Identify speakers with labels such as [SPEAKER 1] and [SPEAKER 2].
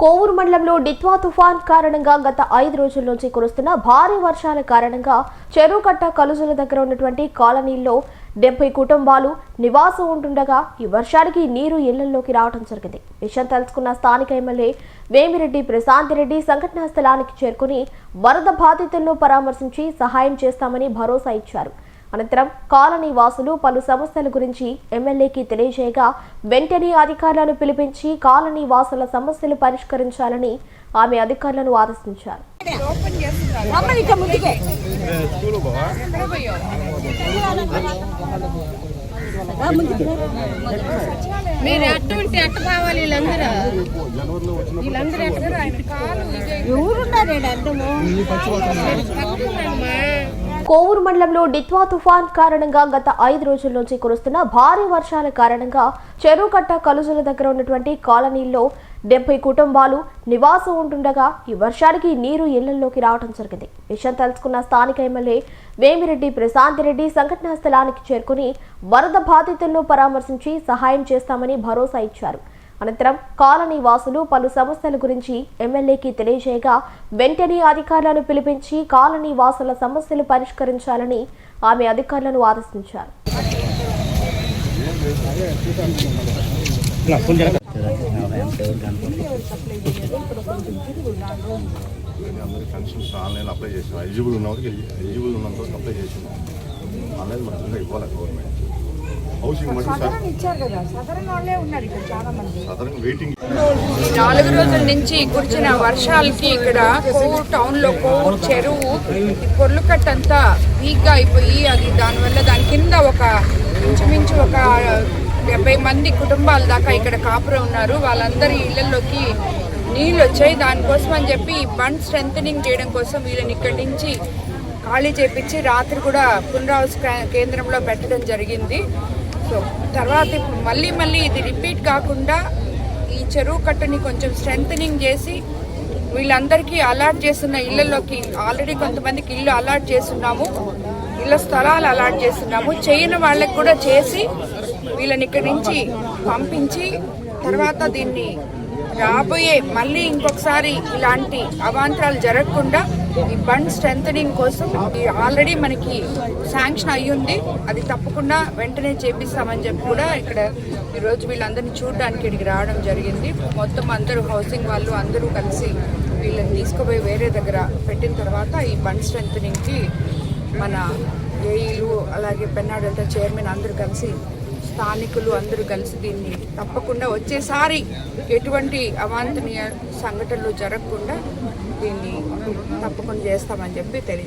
[SPEAKER 1] కోవూరు మండలంలో డిత్వా తుఫాన్ కారణంగా గత ఐదు రోజుల నుంచి కురుస్తున్న భారీ వర్షాల కారణంగా చెరువుకట్ట కలుజుల దగ్గర ఉన్నటువంటి కాలనీల్లో డెబ్బై కుటుంబాలు నివాసం ఉంటుండగా ఈ వర్షానికి నీరు ఇళ్ళలోకి రావడం జరిగింది. విషయం తెలుసుకున్న స్థానిక ఎమ్మెల్యే వేమిరెడ్డి ప్రశాంత్ రెడ్డి సంఘటనా స్థలానికి చేరుకుని వరద బాధితులను పరామర్శించి సహాయం చేస్తామని భరోసా ఇచ్చారు. అనంతరం కాలనీ వాసులు పలు సమస్యల గురించి ఎమ్మెల్యేకి తెలియజేయగా వెంటనే అధికారులను పిలిపించి కాలనీ వాసుల సమస్యలు పరిష్కరించాలని ఆమె అధికారులను ఆదేశించారు.
[SPEAKER 2] మీరు ఎట్ట ఉంటే ఎట్ట కావాలి వీళ్ళందరూ? వీళ్ళందరూ ఎట్ట
[SPEAKER 3] ఎవరున్నారు
[SPEAKER 2] తక్కువమ్మా
[SPEAKER 1] కోవూరు మండలంలో డిత్వా తుఫాన్ కారణంగా గత ఐదు రోజుల నుంచి కురుస్తున్న భారీ వర్షాల కారణంగా చెరువుకట్ట కలుజుల దగ్గర ఉన్నటువంటి కాలనీల్లో డెబ్బై కుటుంబాలు నివాసం ఉంటుండగా ఈ వర్షానికి నీరు ఇళ్ళలోకి రావడం జరిగింది. విషయం తెలుసుకున్న స్థానిక ఎమ్మెల్యే వేమిరెడ్డి ప్రశాంత్ రెడ్డి సంఘటనా స్థలానికి చేరుకుని వరద బాధితులను పరామర్శించి సహాయం చేస్తామని భరోసా ఇచ్చారు. అనంతరం కాలనీ వాసులు పలు సమస్యల గురించి ఎమ్మెల్యేకి తెలియజేయగా వెంటనే అధికారులను పిలిపించి కాలనీ వాసుల సమస్యలు పరిష్కరించాలని ఆమె అధికారులను ఆదేశించారు.
[SPEAKER 4] నేను అందరి అప్లై చేసాం ఎలిజిబుల్ ఉన్న ఎలిజిబుల్ ఉన్నంత వరకు అప్లై చేసాం ఆన్లైన్ మనం ఇవ్వాలి గవర్నమెంట్. హౌసింగ్
[SPEAKER 5] ఈ నాలుగు రోజుల నుంచి కురిసిన వర్షాలకి ఇక్కడ కోవూరు టౌన్లో కోవూరు చెరువు ఈ పొర్లుకట్ట అంతా వీక్గా అయిపోయి అది దానివల్ల దాని కింద ఒక ఇంచుమించు ఒక డెబ్బై మంది కుటుంబాల దాకా ఇక్కడ కాపురం ఉన్నారు. వాళ్ళందరి ఇళ్ళలోకి నీళ్ళు వచ్చాయి. దానికోసం అని చెప్పి ఈ బండ్ స్ట్రెంథనింగ్ చేయడం కోసం వీళ్ళని ఇక్కడి నుంచి ఖాళీ చేపించి రాత్రి కూడా పునరావాస కేంద్రంలో పెట్టడం జరిగింది. సో తర్వాత మళ్ళీ మళ్ళీ ఇది రిపీట్ కాకుండా ఈ చెరువు కట్టని కొంచెం స్ట్రెంథనింగ్ చేసి వీళ్ళందరికీ అలాట్ చేస్తున్న ఇళ్ళలోకి ఆల్రెడీ కొంతమందికి ఇల్లు అలాట్ చేస్తున్నాము. ఇళ్ళ స్థలాలు అలాట్ చేస్తున్నాము. చేయని వాళ్ళకి కూడా చేసి వీళ్ళని ఇక్కడి నుంచి పంపించి తర్వాత దీన్ని రాబోయే మళ్ళీ ఇంకొకసారి ఇలాంటి అవాంతరాలు జరగకుండా ఈ బండ్ స్ట్రెంథనింగ్ కోసం ఆల్రెడీ మనకి శాంక్షన్ అయ్యింది. అది తప్పకుండా వెంటనే చేపిస్తామని చెప్పి కూడా ఇక్కడ ఈరోజు వీళ్ళందరినీ చూడడానికి ఇక్కడికి రావడం జరిగింది. మొత్తం అందరూ హౌసింగ్ వాళ్ళు అందరూ కలిసి వీళ్ళని తీసుకుపోయి వేరే దగ్గర పెట్టిన తర్వాత ఈ బండ్ స్ట్రెంథనింగ్కి మన ఏఈలు అలాగే పెన్నాడల్టా చైర్మన్ అందరూ కలిసి స్థానికులు అందరూ కలిసి దీన్ని తప్పకుండా వచ్చేసారి ఎటువంటి అవాంఛనీయ సంఘటనలు జరగకుండా దీన్ని తప్పకుండా చేస్తామని చెప్పి తెలియజేస్తాం